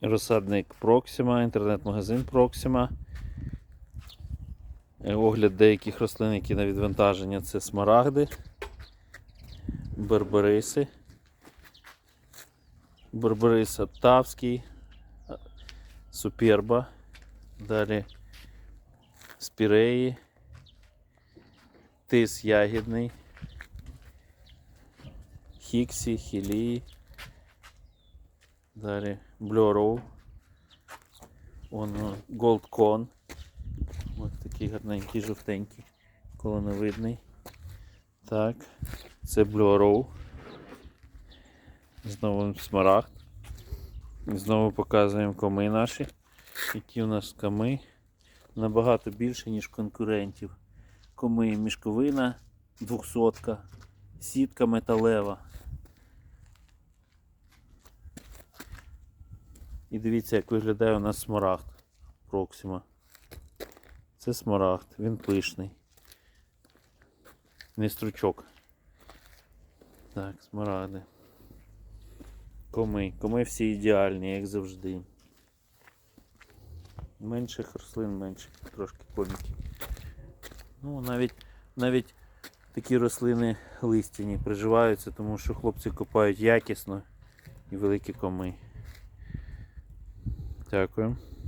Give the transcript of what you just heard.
Розсадник Proxima, інтернет-магазин Proxima. Е, Огляд деяких рослин, які на відвантаження це смарагди, бербериси, берберис Оттавський, суперба, далі спіреї, тис ягідний, хіксі, хілії. Далі Blue Воно Gold Con. Ось такий гарненький, жовтенький, колоновидний. Так, це Blue Row. Знову смарагд. Знову показуємо коми наші. Які у нас коми. Набагато більше, ніж конкурентів. Коми мішковина 200, сітка металева. І дивіться, як виглядає у нас смарагд Проксима. Це смарагд, він пишний. Не стручок. Так, смарагди. Коми. Коми всі ідеальні, як завжди. Менших рослин, менше трошки коміків. Ну, навіть, навіть такі рослини листяні приживаються, тому що хлопці копають якісно і великі коми. Дякую.